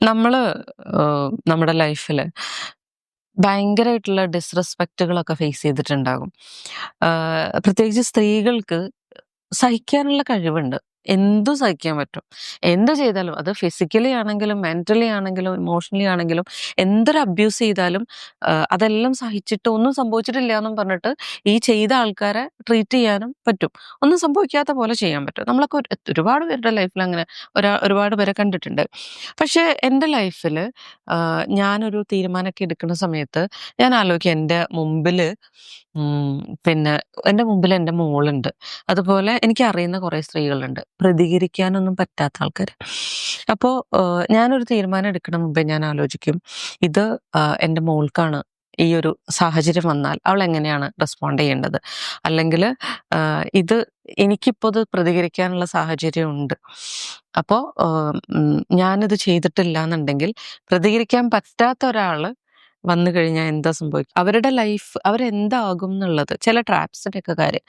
നമ്മൾ ഏഹ്, നമ്മുടെ ലൈഫിൽ ഭയങ്കരമായിട്ടുള്ള ഡിസ്റെസ്പെക്റ്റുകളൊക്കെ ഫേസ് ചെയ്തിട്ടുണ്ടാകും. പ്രത്യേകിച്ച് സ്ത്രീകൾക്ക് സഹിക്കാനുള്ള കഴിവുണ്ട്. എന്തും സഹിക്കാൻ പറ്റും. എന്ത് ചെയ്താലും അത് ഫിസിക്കലി ആണെങ്കിലും, മെന്റലി ആണെങ്കിലും, ഇമോഷണലി ആണെങ്കിലും എന്തൊരു അബ്യൂസ് ചെയ്താലും അതെല്ലാം സഹിച്ചിട്ട് ഒന്നും സംഭവിച്ചിട്ടില്ല എന്നും പറഞ്ഞിട്ട് ഈ ചെയ്ത ആൾക്കാരെ ട്രീറ്റ് ചെയ്യാനും പറ്റും. ഒന്നും സംഭവിക്കാത്ത പോലെ ചെയ്യാൻ പറ്റും. നമ്മളൊക്കെ ഒരുപാട് പേരുടെ ലൈഫിൽ അങ്ങനെ ഒരാ ഒരുപാട് പേരെ കണ്ടിട്ടുണ്ട്. പക്ഷേ എന്റെ ലൈഫിൽ ഞാനൊരു തീരുമാനമൊക്കെ എടുക്കുന്ന സമയത്ത് ഞാൻ ആലോചിക്കും എന്റെ മുമ്പിൽ പിന്നെ എന്റെ മുമ്പിൽ എന്റെ മോളുണ്ട്. അതുപോലെ എനിക്ക് അറിയുന്ന കുറേ സ്ത്രീകളുണ്ട്. പ്രതികരിക്കാനൊന്നും പറ്റാത്ത ആൾക്കാർ അപ്പോൾ ഞാനൊരു തീരുമാനം എടുക്കണ മുമ്പേ ഞാൻ ആലോചിക്കും ഇത് എന്റെ മോൾക്കാണ് ഈ ഒരു സാഹചര്യം വന്നാൽ അവൾ എങ്ങനെയാണ് റെസ്പോണ്ട് ചെയ്യേണ്ടത്? അല്ലെങ്കിൽ ഇത് എനിക്കിപ്പോൾ ഇത് പ്രതികരിക്കാനുള്ള സാഹചര്യം ഉണ്ട്. അപ്പോൾ ഞാനിത് ചെയ്തിട്ടില്ല എന്നുണ്ടെങ്കിൽ പ്രതികരിക്കാൻ പറ്റാത്ത ഒരാൾ വന്നു കഴിഞ്ഞാൽ എന്താ സംഭവിക്കും അവരുടെ ലൈഫ് അവരെന്താകും എന്നുള്ളത് ചില ട്രാപ്സിന്റെ ഒക്കെ കാര്യം.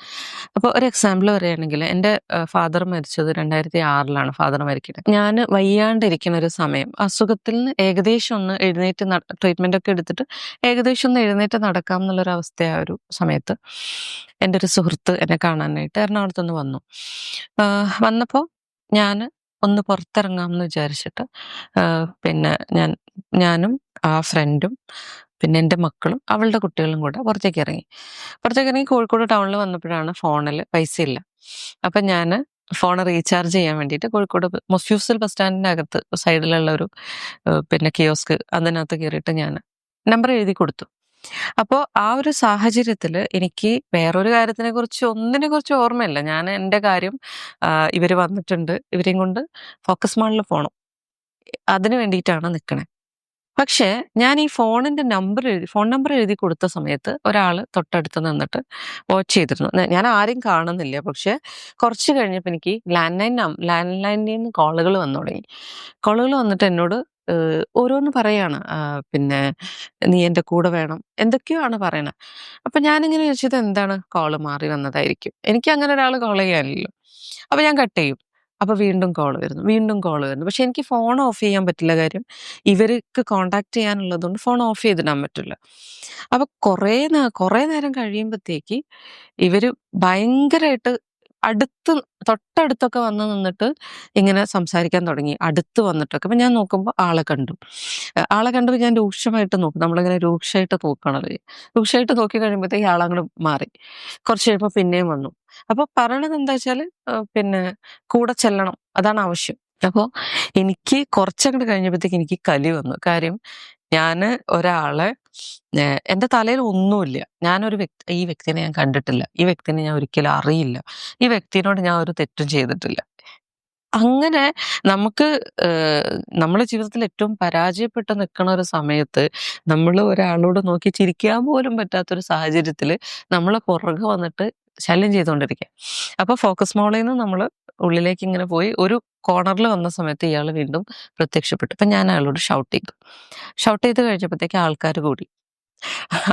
അപ്പോൾ ഒരു എക്സാമ്പിൾ പറയുകയാണെങ്കിൽ എന്റെ ഫാദർ മരിച്ചത് 2006ലാണ് ഫാദർ മരിക്കുന്നത്. ഞാൻ വയ്യാണ്ടിരിക്കുന്ന ഒരു സമയം അസുഖത്തിൽ നിന്ന് ഏകദേശം ഒന്ന് എഴുന്നേറ്റ് ട്രീറ്റ്മെന്റ് ഒക്കെ എടുത്തിട്ട് ഏകദേശം ഒന്ന് എഴുന്നേറ്റ് നടക്കാം എന്നുള്ളൊരു അവസ്ഥ ആ ഒരു സമയത്ത് എന്റെ ഒരു സുഹൃത്ത് എന്നെ കാണാനായിട്ട് എറണാകുളത്തുനിന്ന് വന്നു. വന്നപ്പോൾ വന്നപ്പോ ഞാൻ ഒന്ന് പുറത്തിറങ്ങാം എന്ന് വിചാരിച്ചിട്ട് പിന്നെ ഞാൻ ഞാനും ആ ഫ്രണ്ടും പിന്നെ എന്റെ മക്കളും അവളുടെ കുട്ടികളും കൂടെ പുറത്തേക്ക് ഇറങ്ങി. പുറത്തേക്ക് ഇറങ്ങി കോഴിക്കോട് ടൗണിൽ വന്നപ്പോഴാണ് ഫോണിൽ പൈസയില്ല. അപ്പം ഞാൻ ഫോൺ റീചാർജ് ചെയ്യാൻ വേണ്ടിയിട്ട് കോഴിക്കോട് മൊഫ്യൂസൽ ബസ് സ്റ്റാൻഡിന്റെ അകത്ത് സൈഡിലുള്ള ഒരു പിന്നെ കിയോസ്ക് അതിനകത്ത് കയറിയിട്ട് ഞാൻ നമ്പർ എഴുതി കൊടുത്തു. അപ്പോ ആ ഒരു സാഹചര്യത്തിൽ എനിക്ക് വേറൊരു കാര്യത്തിനെ കുറിച്ച് ഒന്നിനെ കുറിച്ച് ഓർമ്മയില്ല. ഞാൻ എന്റെ കാര്യം ആഹ്, ഇവർ വന്നിട്ടുണ്ട്. ഇവരെയും കൊണ്ട് ഫോക്കസ് മാളിൽ പോണം. അതിനു വേണ്ടിയിട്ടാണ് നിക്കണേ. പക്ഷേ ഞാൻ ഈ ഫോണിന്റെ നമ്പർ എഴുതി ഫോൺ നമ്പർ എഴുതി കൊടുത്ത സമയത്ത് ഒരാൾ തൊട്ടടുത്ത് നിന്നിട്ട് വാച്ച് ചെയ്തിരുന്നു. ഞാൻ ആരെയും കാണുന്നില്ല. പക്ഷേ കുറച്ച് കഴിഞ്ഞപ്പോൾ എനിക്ക് ലാൻഡ് ലൈൻ ലാൻഡ് ലൈനിൽ നിന്ന് കോളുകൾ വന്നു തുടങ്ങി. കോളുകൾ വന്നിട്ട് എന്നോട് ഓരോന്ന് പറയാണ്. പിന്നെ "നീ എന്റെ കൂടെ വേണം" എന്തൊക്കെയോ ആണ് പറയണത് അപ്പൊ ഞാനിങ്ങനെ ചോദിച്ചത് എന്താണ് കോൾ മാറി വന്നതായിരിക്കും. എനിക്ക് അങ്ങനെ ഒരാൾ കോൾ ചെയ്യാനില്ലല്ലോ. അപ്പൊ ഞാൻ കട്ട് ചെയ്യും. അപ്പൊ വീണ്ടും കോൾ വരുന്നു. വീണ്ടും കോൾ വരുന്നു. പക്ഷെ എനിക്ക് ഫോൺ ഓഫ് ചെയ്യാൻ പറ്റില്ല. കാര്യം ഇവർക്ക് കോണ്ടാക്ട് ചെയ്യാനുള്ളതുകൊണ്ട് ഫോൺ ഓഫ് ചെയ്തിടാൻ പറ്റില്ല. അപ്പൊ കുറേ കുറേ നേരം കഴിയുമ്പോഴത്തേക്ക് ഇവർ ഭയങ്കരായിട്ട് അടുത്ത് തൊട്ടടുത്തൊക്കെ വന്ന് നിന്നിട്ട് ഇങ്ങനെ സംസാരിക്കാൻ തുടങ്ങി. അടുത്ത് വന്നിട്ടൊക്കെ. അപ്പൊ ഞാൻ നോക്കുമ്പോൾ ആളെ കണ്ടു. ആളെ കണ്ടപ്പോൾ ഞാൻ രൂക്ഷമായിട്ട് നോക്കും. നമ്മളിങ്ങനെ രൂക്ഷമായിട്ട് നോക്കാണല്ലോ. രൂക്ഷമായിട്ട് നോക്കി കഴിയുമ്പോഴത്തേക്ക് ആളങ്ങോട്ട് മാറി. കുറച്ച് കഴിയുമ്പോൾ പിന്നെയും വന്നു. അപ്പൊ പറയണത് എന്താ വെച്ചാൽ പിന്നെ കൂടെ ചെല്ലണം. അതാണ് ആവശ്യം. അപ്പോൾ എനിക്ക് കുറച്ചങ്ങോട്ട് കഴിഞ്ഞപ്പോഴത്തേക്ക് എനിക്ക് കലി വന്നു. കാര്യം ഞാൻ ഒരാളെ എന്റെ തലയിൽ ഒന്നുമില്ല. ഞാനൊരു വ്യക്തി ഈ വ്യക്തിനെ ഞാൻ കണ്ടിട്ടില്ല. ഈ വ്യക്തിനെ ഞാൻ ഒരിക്കലും അറിയില്ല. ഈ വ്യക്തിനോട് ഞാൻ ഒരു തെറ്റും ചെയ്തിട്ടില്ല. അങ്ങനെ നമുക്ക് നമ്മുടെ ജീവിതത്തിൽ ഏറ്റവും പരാജയപ്പെട്ട് നിൽക്കുന്ന ഒരു സമയത്ത് നമ്മൾ ഒരാളോട് നോക്കി ചിരിക്കാൻ പോലും പറ്റാത്തൊരു സാഹചര്യത്തിൽ നമ്മളെ പുറകെ വന്നിട്ട് ശല്യം ചെയ്തുകൊണ്ടിരിക്കുക. അപ്പൊ ഫോക്കസ് മോളിൽ നിന്ന് നമ്മൾ ഉള്ളിലേക്ക് ഇങ്ങനെ പോയി ഒരു കോർണറിൽ വന്ന സമയത്ത് ഇയാൾ വീണ്ടും പ്രത്യക്ഷപ്പെട്ടു. അപ്പൊ ഞാൻ അയാളോട് ഷൗട്ട് ചെയ്തു. ഷൗട്ട് ചെയ്ത് കഴിഞ്ഞപ്പോഴത്തേക്ക് ആൾക്കാർ കൂടി.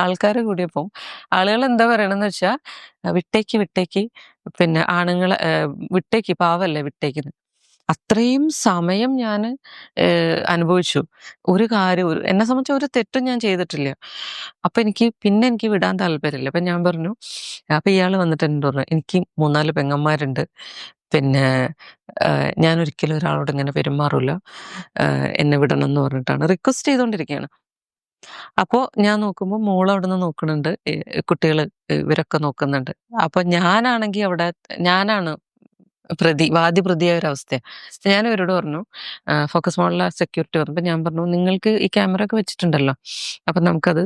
ആൾക്കാർ കൂടിയപ്പം ആളുകൾ എന്താ പറയണെന്ന് വെച്ചാ "വിട്ടേക്ക്, വിട്ടേക്ക് പിന്നെ ആണുങ്ങളെ വിട്ടേക്ക് പാവല്ലേ വിട്ടേക്ക്" അത്രയും സമയം ഞാൻ അനുഭവിച്ചു. ഒരു കാര്യം ഒരു എന്നെ സംബന്ധിച്ച് ഒരു തെറ്റും ഞാൻ ചെയ്തിട്ടില്ല. അപ്പൊ എനിക്ക് പിന്നെ എനിക്ക് വിടാൻ താല്പര്യമില്ല. അപ്പൊ ഞാൻ പറഞ്ഞു അപ്പൊ ഇയാൾ വന്നിട്ട് എന്നോട് പറഞ്ഞു "എനിക്ക് 3, 4 പെങ്ങന്മാരുണ്ട്. പിന്നെ ഞാൻ ഒരിക്കലും ഒരാളോട് ഇങ്ങനെ പെരുമാറില്ല എന്നെ വിടണം" എന്ന് പറഞ്ഞിട്ടാണ് റിക്വസ്റ്റ് ചെയ്തുകൊണ്ടിരിക്കുകയാണ് അപ്പോൾ ഞാൻ നോക്കുമ്പോൾ മോൾ അവിടെ നിന്ന് നോക്കുന്നുണ്ട് കുട്ടികൾ ഇവരൊക്കെ നോക്കുന്നുണ്ട്. അപ്പൊ ഞാനാണെങ്കി അവിടെ ഞാനാണ് പ്രതി വാദിപ്രതിയായ അവസ്ഥയാണ് ഞാൻ ഇവരോട് പറഞ്ഞു ഫോക്കസ് മോളിലെ സെക്യൂരിറ്റി പറഞ്ഞപ്പോൾ ഞാൻ പറഞ്ഞു "നിങ്ങൾക്ക് ഈ ക്യാമറ ഒക്കെ വെച്ചിട്ടുണ്ടല്ലോ. അപ്പൊ നമുക്കത്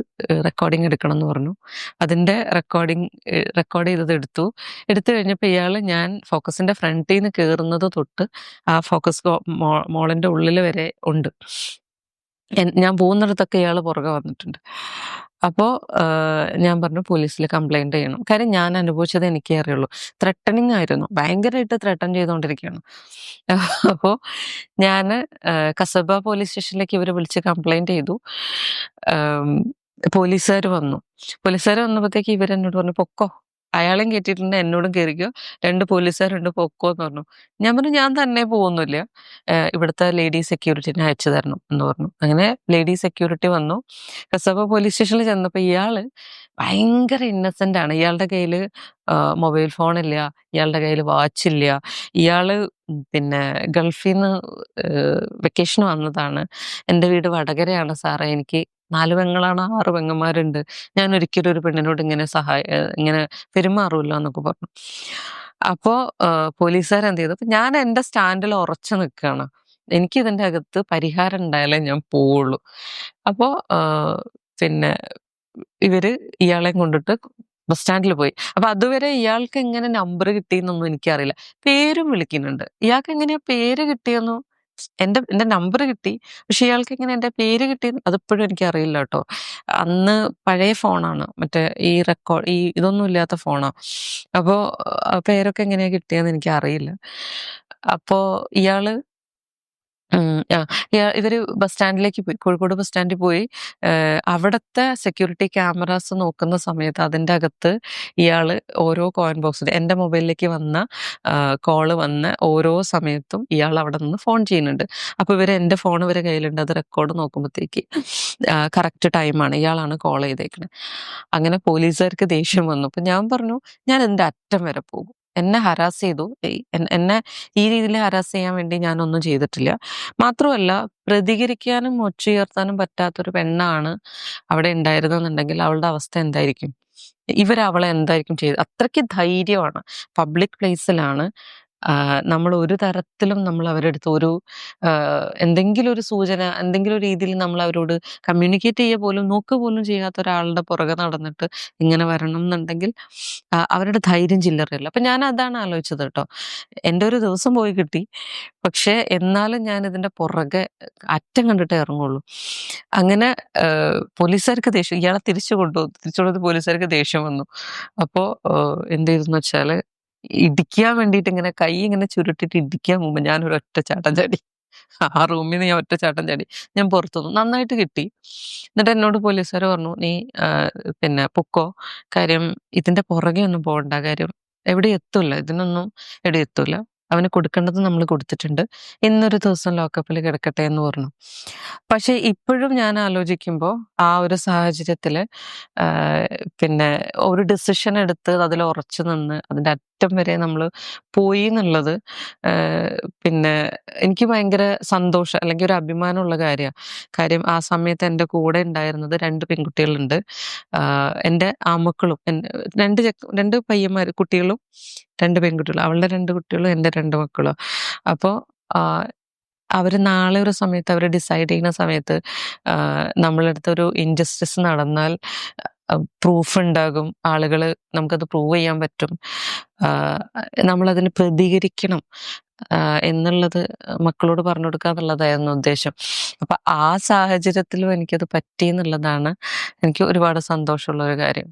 റെക്കോർഡിങ് എടുക്കണം" എന്ന് പറഞ്ഞു. അതിന്റെ റെക്കോർഡിങ് റെക്കോർഡ് ചെയ്തത് എടുത്തു. എടുത്തു കഴിഞ്ഞപ്പോൾ ഇയാൾ ഞാൻ ഫോക്കസിന്റെ നിന്ന് കയറുന്നത് തൊട്ട് ആ ഫോക്കസ് മോളിന്റെ ഉള്ളിൽ വരെ ഉണ്ട്. ഞാൻ പോകുന്നിടത്തൊക്കെ ഇയാൾ പുറകെ വന്നിട്ടുണ്ട്. അപ്പോൾ ഞാൻ പറഞ്ഞു പോലീസിൽ കംപ്ലൈന്റ് ചെയ്യണം. കാര്യം ഞാൻ അനുഭവിച്ചത് എനിക്കേ അറിയുള്ളൂ. ത്രെട്ടനിങ് ആയിരുന്നു. ഭയങ്കരമായിട്ട് ത്രെട്ടൻ ചെയ്തുകൊണ്ടിരിക്കുകയാണ്. അപ്പോൾ ഞാൻ കസബ പോലീസ് സ്റ്റേഷനിലേക്ക് ഇവർ വിളിച്ച് കംപ്ലൈന്റ് ചെയ്തു. പോലീസുകാർ വന്നു. പോലീസുകാർ വന്നപ്പോഴത്തേക്ക് ഇവരെന്നോട് പറഞ്ഞു "പൊക്കോ" അയാളെയും കയറ്റിയിട്ടുണ്ട് എന്നോടും കയറിക്കോ രണ്ട് പോലീസുകാരുണ്ട് പൊക്കോന്ന് പറഞ്ഞു. ഞാൻ പറഞ്ഞു ഞാൻ തന്നെ പോകുന്നില്ല ഇവിടുത്തെ ലേഡി സെക്യൂരിറ്റിനെ അയച്ചു തരണം എന്ന് പറഞ്ഞു. അങ്ങനെ ലേഡി സെക്യൂരിറ്റി വന്നു. കസബ പോലീസ് സ്റ്റേഷനിൽ ചെന്നപ്പോൾ ഇയാൾ ഭയങ്കര ഇന്നസെന്റ് ആണ്. ഇയാളുടെ കയ്യിൽ ആഹ് മൊബൈൽ ഫോണില്ല. ഇയാളുടെ കയ്യിൽ വാച്ചില്ല. ഇയാൾ പിന്നെ ഗൾഫിൽ നിന്ന് വെക്കേഷൻ വന്നതാണ്. എന്റെ വീട് വടകരയാണ് സാറേ. എനിക്ക് നാല് പെങ്ങളാണ്, ആറ് പെങ്ങന്മാരുണ്ട്. ഞാൻ ഒരിക്കലും ഒരു പെണ്ണിനോട് ഇങ്ങനെ സഹായ ഇങ്ങനെ പെരുമാറുമല്ലോ എന്നൊക്കെ പറഞ്ഞു. അപ്പോ പോലീസുകാർ എന്ത് ചെയ്തു, ഞാൻ എന്റെ സ്റ്റാൻഡിൽ ഉറച്ചു നിൽക്കുകയാണ് എനിക്ക് ഇതിന്റെ അകത്ത് പരിഹാരം ഉണ്ടായാലേ ഞാൻ പോവുള്ളൂ. അപ്പോ പിന്നെ ഇവർ ഇയാളെയും കൊണ്ടിട്ട് ബസ് സ്റ്റാൻഡിൽ പോയി. അപ്പൊ അതുവരെ ഇയാൾക്ക് എങ്ങനെ നമ്പർ കിട്ടിയെന്നൊന്നും എനിക്കറിയില്ല. പേരും വിളിക്കുന്നുണ്ട്. ഇയാൾക്ക് എങ്ങനെയാ പേര് കിട്ടിയെന്നോ എന്റെ എന്റെ നമ്പർ കിട്ടി. പക്ഷെ ഇയാൾക്ക് എങ്ങനെ എന്റെ പേര് കിട്ടി അതിപ്പോഴും എനിക്ക് അറിയില്ല കേട്ടോ അന്ന് പഴയ ഫോണാണ്. മറ്റേ ഈ റെക്കോർഡ് ഈ ഇതൊന്നും ഇല്ലാത്ത ഫോണാ. അപ്പോൾ പേരൊക്കെ എങ്ങനെയാ കിട്ടിയെന്ന് എനിക്ക് അറിയില്ല അപ്പോ ഇയാൾ ഉം ഇവർ ബസ് സ്റ്റാൻഡിലേക്ക് പോയി. കോഴിക്കോട് ബസ് സ്റ്റാൻഡിൽ പോയി. അവിടത്തെ സെക്യൂരിറ്റി ക്യാമറാസ് നോക്കുന്ന സമയത്ത് അതിന്റെ അകത്ത് ഇയാൾ ഓരോ കോയിൻ ബോക്സിൽ എന്റെ മൊബൈലിലേക്ക് വന്ന കോൾ വന്ന ഓരോ സമയത്തും ഇയാൾ അവിടെ നിന്ന് ഫോൺ ചെയ്യുന്നുണ്ട്. അപ്പൊ ഇവർ എന്റെ ഫോൺ ഇവരെ കയ്യിലുണ്ട്. അത് റെക്കോർഡ് നോക്കുമ്പത്തേക്ക് ആഹ് കറക്റ്റ് ടൈമാണ്. ഇയാളാണ് കോൾ ചെയ്തേക്കുന്നത് അങ്ങനെ പോലീസുകാർക്ക് ദേഷ്യം വന്നു. അപ്പൊ ഞാൻ പറഞ്ഞു ഞാൻ എന്റെ അറ്റം വരെ പോകും. എന്നെ ഹരാസ് ചെയ്തു. എന്നെ ഈ രീതിയിൽ ഹരാസ് ചെയ്യാൻ വേണ്ടി ഞാനൊന്നും ചെയ്തിട്ടില്ല. മാത്രമല്ല പ്രതികരിക്കാനും ഒച്ചുയർത്താനും പറ്റാത്തൊരു പെണ്ണാണ് അവിടെ ഉണ്ടായിരുന്നെന്നുണ്ടെങ്കിൽ അവളുടെ അവസ്ഥ എന്തായിരിക്കും? ഇവരവളെ എന്തായിരിക്കും ചെയ്ത് അത്രയ്ക്ക് ധൈര്യമാണ്. പബ്ലിക് പ്ലേസിലാണ്. നമ്മൾ ഒരു തരത്തിലും നമ്മൾ അവരുടെ അടുത്ത് ഒരു എന്തെങ്കിലും ഒരു സൂചന, എന്തെങ്കിലും രീതിയിൽ നമ്മൾ അവരോട് കമ്മ്യൂണിക്കേറ്റ് ചെയ്യുക പോലും നോക്കുക പോലും ചെയ്യാത്ത ഒരാളുടെ പുറകെ നടന്നിട്ട് ഇങ്ങനെ വരണം എന്നുണ്ടെങ്കിൽ അവരുടെ ധൈര്യം ചില്ലറയല്ല. അപ്പൊ ഞാൻ അതാണ് ആലോചിച്ചത് കേട്ടോ എന്റെ ഒരു ദിവസം പോയി കിട്ടി. പക്ഷേ എന്നാലും ഞാൻ ഇതിന്റെ പുറകെ അറ്റം കണ്ടിട്ട് ഇറങ്ങുള്ളൂ. അങ്ങനെ പോലീസുകാർക്ക് ദേഷ്യം ഇയാളെ തിരിച്ചു കൊണ്ടുവന്നു. തിരിച്ചു കൊണ്ടുവന്ന് പോലീസുകാർക്ക് ദേഷ്യം വന്നു. അപ്പോൾ എന്ത് ചെയ്തെന്ന് വെച്ചാൽ ഇടിക്കാൻ വേണ്ടിയിട്ട് ഇങ്ങനെ കൈ ഇങ്ങനെ ചുരുട്ടിട്ട് ഇടിക്കാൻ മുമ്പ് ഞാൻ ഒരു ഒറ്റ ചാട്ടം ചാടി. ആ റൂമിൽ നിന്ന് ഞാൻ ഒറ്റ ചാട്ടം ചാടി. ഞാൻ പുറത്തു. നന്നായിട്ട് കിട്ടി. എന്നിട്ട് എന്നോട് പോലീസുകാർ പറഞ്ഞു "നീ പിന്നെ പൊക്കോ. കാര്യം ഇതിന്റെ പുറകെ ഒന്നും പോകണ്ട. കാര്യം എവിടെ എത്തൂല ഇതിനൊന്നും എവിടെ എത്തൂല അവന് കൊടുക്കേണ്ടത് നമ്മൾ കൊടുത്തിട്ടുണ്ട്. ഇന്നൊരു ദിവസം ലോക്കപ്പിൽ കിടക്കട്ടെ" എന്ന് പറഞ്ഞു. പക്ഷെ ഇപ്പോഴും ഞാൻ ആലോചിക്കുമ്പോൾ ആ ഒരു സാഹചര്യത്തിൽ പിന്നെ ഒരു ഡിസിഷൻ എടുത്ത് അതിൽ ഉറച്ചു നിന്ന് അതിന്റെ അറ്റം വരെ നമ്മൾ പോയി എന്നുള്ളത് പിന്നെ എനിക്ക് ഭയങ്കര സന്തോഷം അല്ലെങ്കിൽ ഒരു അഭിമാനമുള്ള കാര്യമാണ് കാര്യം ആ സമയത്ത് എന്റെ കൂടെ ഉണ്ടായിരുന്നത് രണ്ട് പെൺകുട്ടികളുണ്ട്. ആഹ് എന്റെ ആൺമക്കളും എൻ 2 ചെക്ക 2 പയ്യന്മാര് കുട്ടികളും രണ്ട് പെൺകുട്ടികളും. അവളുടെ രണ്ട് കുട്ടികളും എന്റെ രണ്ട് മക്കളും. അപ്പോൾ അവർ നാളെ ഒരു സമയത്ത് അവർ ഡിസൈഡ് ചെയ്യുന്ന സമയത്ത് ആഹ് നമ്മളുടെ അടുത്ത് ഒരു ഇൻജസ്റ്റിസ് നടന്നാൽ പ്രൂഫ് ഉണ്ടാകും. ആളുകൾ നമുക്കത് പ്രൂവ് ചെയ്യാൻ പറ്റും. നമ്മളതിന് പ്രതികരിക്കണം എന്നുള്ളത് മക്കളോട് പറഞ്ഞു കൊടുക്കുക എന്നുള്ളതായിരുന്നു ഉദ്ദേശം. അപ്പൊ ആ സാഹചര്യത്തിലും എനിക്കത് പറ്റി എന്നുള്ളതാണ് എനിക്ക് ഒരുപാട് സന്തോഷമുള്ള ഒരു കാര്യം.